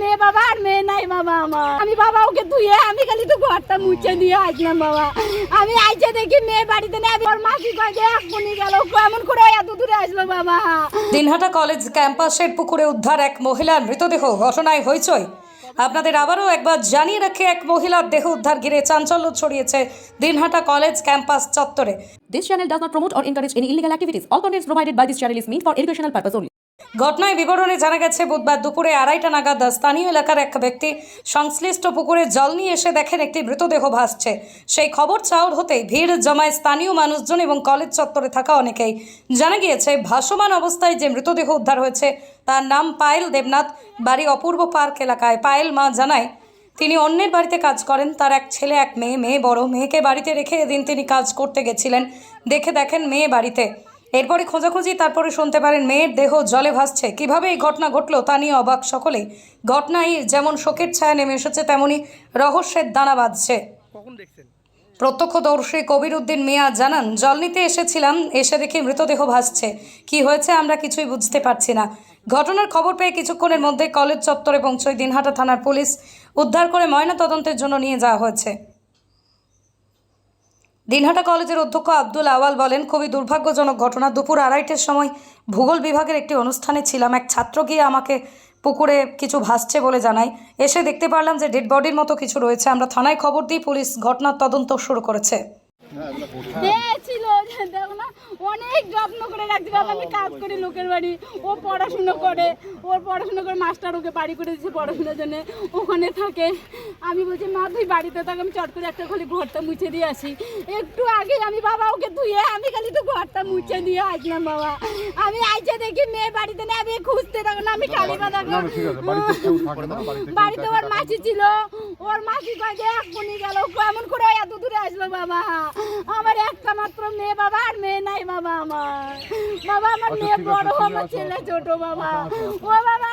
মেয়ে বাবা আর মেয়ে নাই বাবা আমার। আমি বাবা ওকে ধুয়ে আমি খালি তো ঘরটা মুছে দিয়ে আসলাম বাবা। আমি আইসে দেখি মেয়ে বাড়িতে নেই ওর মাসি কয় যে এখনই গেল কেমন করে এত দূরে আসলো বাবা। দিনহাটা কলেজ ক্যাম্পাসের পুকুরে উদ্ধার এক মহিলার মৃতদেহ ঘটনায় হইচই। আপনাদের আবারও একবার জানিয়ে রাখে এক মহিলার দেহ উদ্ধার ঘিরে চাঞ্চল্য ছড়িয়েছে দিনহাটা কলেজ ক্যাম্পাস চত্বরে। This channel does not promote or encourage any illegal activities. All contents provided by this channel is meant for educational purpose only. ঘটনায় বিবরণে জানা গেছে, বুধবার দুপুরে আড়াইটা নাগাদ স্থানীয় এলাকার এক ব্যক্তি সংশ্লিষ্ট পুকুরে জল নিয়ে এসে দেখেন একটি মৃতদেহ ভাসছে। সেই খবর চাউর হতেই ভিড় জমায় স্থানীয় মানুষজন এবং কলেজ চত্বরে থাকা অনেকেই। জানা গিয়েছে, ভাসমান অবস্থায় যে মৃতদেহ উদ্ধার হয়েছে, তার নাম পায়েল দেবনাথ, বাড়ি অপূর্ব পার্ক এলাকায়। পায়েল মা জানায়, তিনি অন্যের বাড়িতে কাজ করেন, তার এক ছেলে, এক মেয়ে মেয়ে বড়। মেয়েকে বাড়িতে রেখে এদিন তিনি কাজ করতে গেছিলেন। দেখে দেখেন মেয়ে বাড়িতে। এরপরে খোঁজাখুঁজি তারপরে শুনতে পারেন মেয়ের দেহ জলে ভাসছে। কীভাবে এই ঘটনা ঘটলো তা নিয়ে অবাক সকলেই। ঘটনায় যেমন শোকের ছায়া নেমে এসেছে তেমনি রহস্যের দানা বাঁধছে। প্রত্যক্ষদর্শী কবির উদ্দিন মিয়া জানান জল নিতে এসেছিলাম এসে দেখি মৃতদেহ ভাসছে। কি হয়েছে আমরা কিছুই বুঝতে পারছি না। ঘটনার খবর পেয়ে কিছুক্ষণের মধ্যে কলেজ চত্বরে পৌঁছয় দিনহাটা থানার পুলিশ। উদ্ধার করে ময়না তদন্তের জন্য নিয়ে যাওয়া হয়েছে। দিনহাটা কলেজের অধ্যক্ষ আব্দুল আওয়াল বলেন খুবই দুর্ভাগ্যজনক ঘটনা। দুপুর আড়াইটের সময় ভূগোল বিভাগের একটি অনুষ্ঠানে ছিলাম। এক ছাত্র গিয়ে আমাকে পুকুরে কিছু ভাসছে বলে জানাই এসে দেখতে পারলাম যে ডেড বডির মতো কিছু রয়েছে। আমরা থানায় খবর দিই পুলিশ ঘটনার তদন্ত শুরু করেছে। ছিল দেখো না। অনেক যত্ন করে রাখছি বাবা আমি কাজ করি লোকের বাড়ি। ও পড়াশুনো করে ওর পড়াশুনো করে মাস্টার ওকে বাড়ি করে দিচ্ছে পড়াশোনার জন্য। ওখানে থাকে। আমি বলছি মা তুই বাড়িতে থাক আমি চট করে একটা খালি ঘরটা মুছে দিয়ে আসি। একটু আগে আমি বাবা ওকে ধুয়ে আমি খালি তো ঘরটা মুছে দিয়ে আসলাম বাবা। আমি আইসে দেখি মেয়ে বাড়িতে নেই আমি খুঁজতে থাকো না আমি খালি কথা বাড়িতে ওর মাসি ছিল ওর মাসি কয় এখনই গেল কেমন আসলো বাবা। আমার একটা মাত্র মেয়ে বাবা আর মেয়ে নাই বাবা আমার। বাবা আমার মেয়ে বড় আমার ছেলে ছোট বাবা। ও বাবা।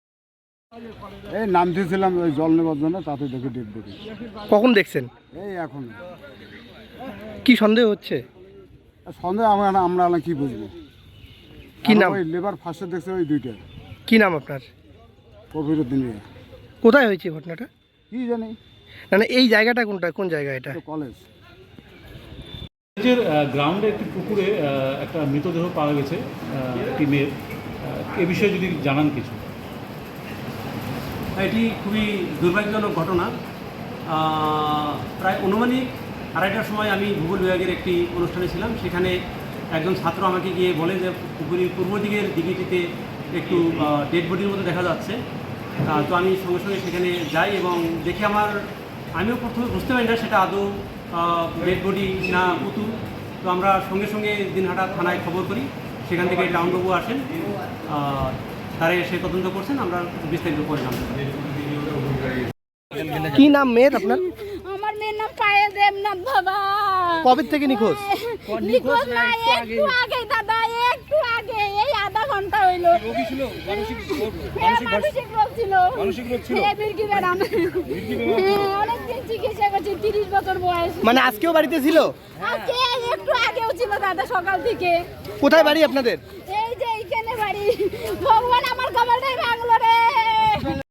এই নাম দিয়েছিলাম ওই জল নেবার জন্য তাতে দেখে ডেট দেখি। কখন দেখছেন? এই এখন। কি সন্দেহ হচ্ছে? সন্দেহ আমরা আমরা আমরা কি বুঝব? কি নাম? ওই লেবার ফার্স্টে দেখছে ওই দুইটা। কি নাম আপনার? কবির দিন কোথায় হয়েছে ঘটনাটা? কি জানি? না না এই জায়গাটা কোনটা কোন জায়গা এটা? কলেজ কলেজের গ্রাউন্ডে একটি পুকুরে একটা মৃতদেহ পাওয়া গেছে একটি মেয়ের। এ বিষয়ে যদি জানান কিছু। এটি খুবই দুর্ভাগ্যজনক ঘটনা। প্রায় অনুমানিক আড়াইটার সময় আমি ভূগোল বিভাগের একটি অনুষ্ঠানে ছিলাম। সেখানে একজন ছাত্র আমাকে গিয়ে বলে যে, পুকুরের পূর্ব দিকের দিঘিটিতে একটু ডেড বডির মতো দেখা যাচ্ছে। তো আমি সঙ্গে সঙ্গে সেখানে যাই এবং দেখে আমার, আমিও প্রথমে বুঝতে পারি না সেটা আদৌ ডেড বডি না পুতুল। তো আমরা সঙ্গে সঙ্গে দিনহাটা থানায় খবর করি। সেখান থেকে টাউনবাবু আসেন। তারা এসে তদন্ত করছেন আমরা বিস্তারিত পরে জানতে কি নাম মেয়ের আপনার? আমার মেয়ের নাম পায়ে দেবনাথ বাবা। কবে থেকে নিখোঁজ? নিখোঁজ না একটু আগে দাদা একটু আগে এই আধা ঘণ্টা হইল। হ্যাঁ, মানসিক রোগ ছিল। হ্যাঁ, বীরকি ম্যাডাম। হ্যাঁ, অনেকদিন চিকিৎসা করছি তিরিশ বছর বয়স। মানে আজকেও বাড়িতে ছিল? আজকে একটু আগেও ছিল দাদা সকাল থেকে। কোথায় বাড়ি আপনাদের? বাড়ি। ভগবান আমার কপালটাই ভাঙলো রে।